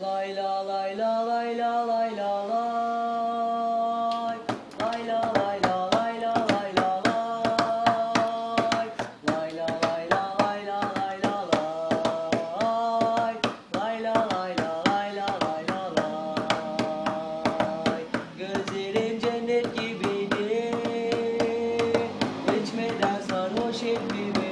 Lay la lay la lay la lay la lay. Lay la lay la lay la lay la lay. Lay la lay la lay la lay la lay. Lay la lay la lay la lay la lay. Gözlerin cennet gibiydi. İçmeden sarhoş beni.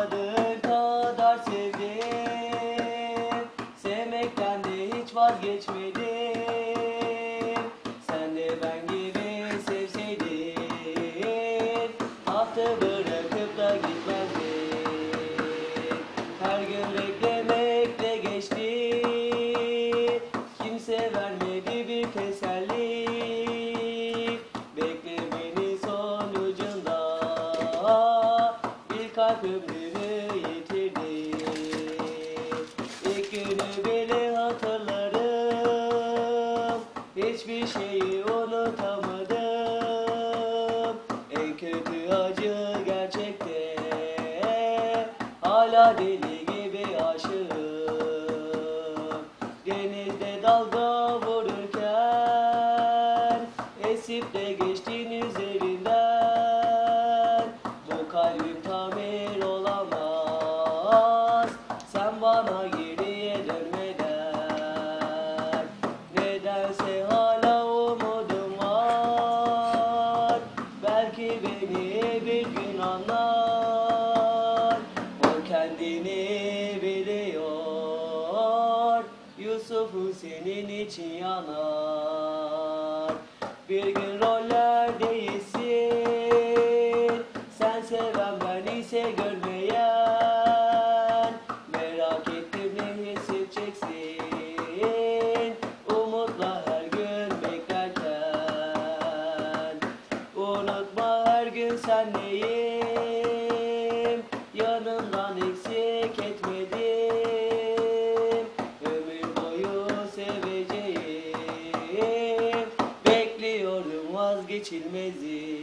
Ummadığım kadar sevdim. Sevmekten de hiç vazgeçmedim. Sen de ben gibi sevseydin. Haftı bırakıp da gitmezdin Ömrünü yitirdi İlk bile hatırlarım Hiçbir şeyi unutamadım En kötü acı gerçekte Hala deli gibi aşığım Denizde dalga vururken Esip de geçtin üzerinden kalbim tamir Belki beni bir gün anlar. O kendini biliyor Yusuf'u senin için yanar. Bir gün roller değişsin Sen seven ben ise görmeyen. Merak ettim ne hissedeceksin Umutla her gün beklerken. Unutma gün senleyim. Yanımdan eksik etmedim. Ömür boyu seveceğim. Bekliyorum vazgeçilmezi